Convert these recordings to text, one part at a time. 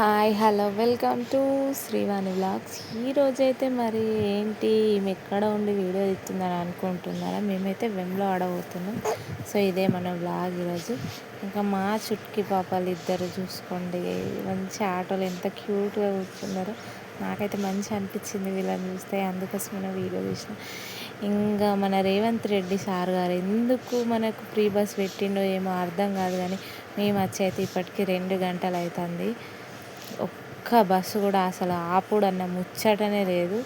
Hi hello welcome to Srivani vlogs. ఈరోజైతే మరి ఏంటి? ఈమె ఎక్కడ ఉండి వీడియో ఇస్తుందని అనుకుంటున్నారా? మేమైతే వెమ్లో ఆడబోతున్నాం. సో ఇదే మన వ్లాగ్ ఈరోజు. ఇంకా మా చుట్టుకి పాపాలు ఇద్దరు చూసుకోండి. మంచి ఆటోలు ఎంత క్యూట్గా కూర్చున్నారో. నాకైతే మంచి అనిపించింది వీళ్ళని చూస్తే. అందుకోసమైన వీడియో తీసిన. ఇంకా మన రేవంత్ రెడ్డి సార్ గారు ఎందుకు మనకు ఫ్రీ బస్ పెట్టిండో ఏమో అర్థం కాదు కానీ మేము వచ్చి అయితే ఇప్పటికీ రెండు గంటలు అవుతుంది ఒక్క బస్సు కూడా అసలు ఆపుడన్న ముచ్చటనే లేదు.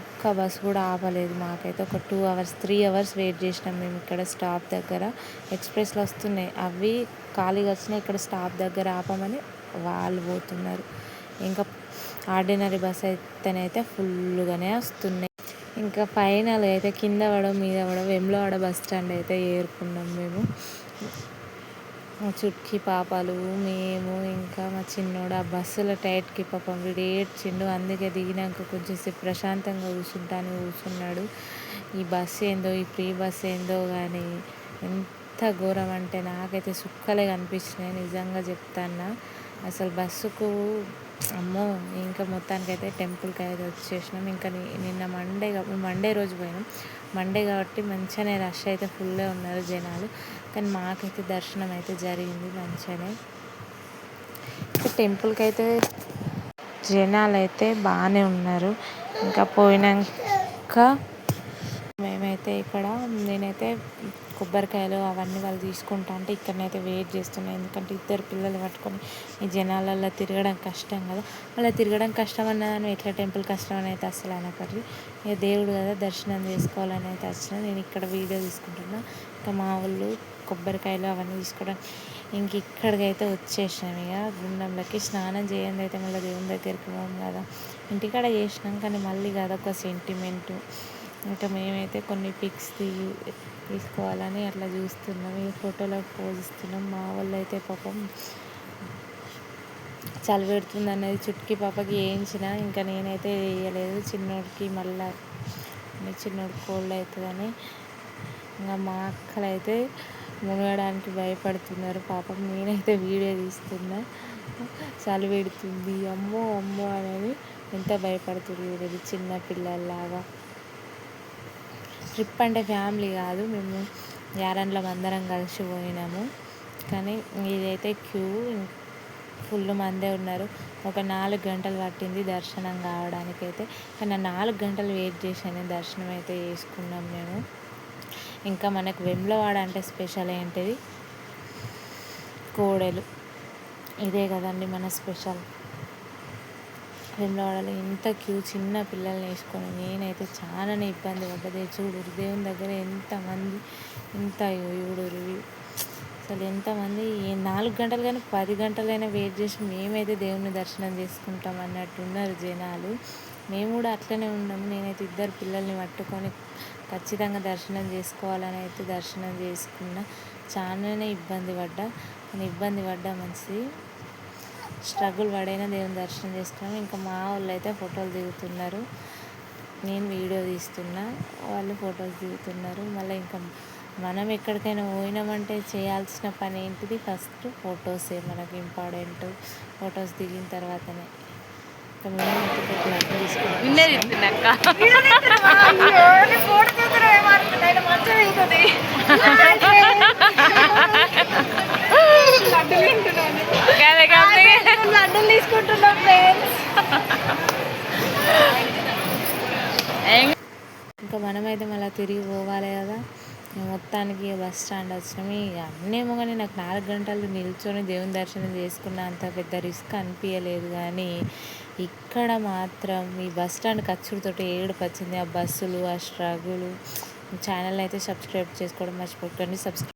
ఒక్క బస్సు కూడా ఆపలేదు మాకైతే. ఒక two hours three hours wait చేసినాం మేము ఇక్కడ స్టాప్ దగ్గర. ఎక్స్ప్రెస్లు వస్తున్నాయి. అవి ఖాళీగా వచ్చినాయి. ఇక్కడ స్టాప్ దగ్గర ఆపమని వాళ్ళు పోతున్నారు. ఇంకా ఆర్డినరీ బస్ అయితేనైతే ఫుల్గానే వస్తున్నాయి. ఇంకా ఫైనల్ అయితే కింద పడవ మీద పడవ వెమ్లవాడ బస్ స్టాండ్ అయితే ఏరుకున్నాం మేము. చుట్కి పాపాలు మేము ఇంకా మా చిన్నోడు ఆ బస్సుల టైట్కి పాపం వీడు ఏడ్చిండు అందుకే దిగినాక కొంచెంసేపు ప్రశాంతంగా కూర్చుంటాను కూర్చున్నాడు. ఈ బస్సు ఏందో ఈ ఫ్రీ బస్సు ఏందో కానీ ఎంత ఘోరం అంటే నాకైతే సుక్కలే కనిపించినాయి నిజంగా చెప్తాను అసలు బస్సుకు అమ్మో ఇంకా మొత్తానికైతే టెంపుల్కి అయితే వచ్చేసినాం. ఇంకా నిన్న మండే మండే రోజు పోయినాం. మండే కాబట్టి మంచిగానే రష్ అయితే ఫుల్గా ఉన్నారు జనాలు. కానీ మాకైతే దర్శనం అయితే జరిగింది మంచిగానే. టెంపుల్కి అయితే జనాలు అయితే బాగానే ఉన్నారు. ఇంకా పోయినాక మేమైతే ఇక్కడ నేనైతే కొబ్బరికాయలు అవన్నీ వాళ్ళు తీసుకుంటా అంటే ఇక్కడనైతే వెయిట్ చేస్తున్నాయి. ఎందుకంటే ఇద్దరు పిల్లలు పట్టుకొని ఈ జనాలలో తిరగడం కష్టం కదా. అలా తిరగడం కష్టం అన్నదాన్ని ఎట్లా? టెంపుల్ కష్టం అని అయితే అసలు అనకర్రి ఇక దేవుడు కదా దర్శనం చేసుకోవాలని అయితే వచ్చిన నేను ఇక్కడ వీడియో తీసుకుంటున్నా. ఇంకా మా వాళ్ళు కొబ్బరికాయలు అవన్నీ తీసుకోవడం ఇంక ఇక్కడికైతే వచ్చేసినాం ఇక గుండంలోకి. స్నానం చేయండి అయితే మళ్ళీ దేవుని దగ్గరికి పోం కదా. ఇంటికాడ చేసినాం కానీ మళ్ళీ కదా ఒక సెంటిమెంటు ఇంకా మేమైతే కొన్ని పిక్స్ తీ తీసుకోవాలని అట్లా చూస్తున్నాం. ఈ ఫోటోలకు పోజిస్తున్నాం మా వాళ్ళు అయితే పాపం చలి పెడుతుంది అనేది చుట్టుకి పాపకి వేయించిన ఇంకా నేనైతే వేయలేదు. చిన్నోడికి మళ్ళా చిన్నోడికి కోల్డ్ అవుతుందని ఇంకా మా అక్కలైతే మునగడానికి భయపడుతున్నారు. పాపం నేనైతే వీడియో తీస్తున్నా. చలి పెడుతుంది. అమ్మో అమ్మో అనేది ఎంత భయపడుతుంది చిన్న పిల్లల్లాగా. ట్రిప్ అంటే ఫ్యామిలీ కాదు. మేము యారన్లో అందరం కలిసి పోయినాము. కానీ ఇదైతే క్యూ. ఫుల్ మందే ఉన్నారు. ఒక నాలుగు గంటలు పట్టింది దర్శనం కావడానికి అయితే కానీ నాలుగు గంటలు వెయిట్ చేసాను దర్శనం అయితే చేసుకున్నాం మేము. ఇంకా మనకు వెమ్లవాడ అంటే స్పెషల్ ఏంటిది? కోడెలు. ఇదే కదండి మన స్పెషల్. రెండు ఆడలు. ఎంత క్యూ చిన్న పిల్లల్ని వేసుకొని నేనైతే చాలానే ఇబ్బంది పడ్డది చూడు దేవుని దగ్గర ఎంతమంది ఎంత చూడురు అసలు ఎంతమంది నాలుగు గంటలు కానీ పది గంటలైనా వెయిట్ చేసి మేమైతే దేవుని దర్శనం చేసుకుంటాం అన్నట్టు ఉన్నారు జనాలు. మేము కూడా అట్లనే ఉన్నాము. నేనైతే ఇద్దరు పిల్లల్ని పట్టుకొని ఖచ్చితంగా దర్శనం చేసుకోవాలని అయితే దర్శనం చేసుకున్నా. చాలానే ఇబ్బంది పడ్డా. ఇబ్బంది పడ్డా మంచిది స్ట్రగుల్ పడైనా దేవుని దర్శనం చేసుకున్నాం ఇంకా మా వాళ్ళు అయితే ఫోటోలు దిగుతున్నారు. నేను వీడియో తీస్తున్నా వాళ్ళు ఫొటోస్ దిగుతున్నారు. మళ్ళీ ఇంకా మనం ఎక్కడికైనా పోయినామంటే చేయాల్సిన పని ఏంటిది? ఫస్ట్ ఫొటోసే మనకు ఇంపార్టెంట్. ఫొటోస్ దిగిన తర్వాతనే. లడ్డూలు తీసుకుంటున్నాం ఫ్రెండ్స్ ఇంకా మనమైతే మళ్ళీ తిరిగి పోవాలి కదా. మొత్తానికి బస్ స్టాండ్ వచ్చినాము ఇక అన్నేమో కానీ నాకు నాలుగు గంటలు నిల్చొని దేవుని దర్శనం చేసుకున్న అంత పెద్ద రిస్క్ అనిపించలేదు కానీ ఇక్కడ మాత్రం ఈ బస్ స్టాండ్ ఖర్చులతోటి ఏడుపు వచ్చింది. ఆ బస్సులు ఆ స్ట్రగులు ఛానల్ అయితే సబ్స్క్రైబ్ చేసుకోవడం మర్చిపోకండి. సబ్స్క్రైబ్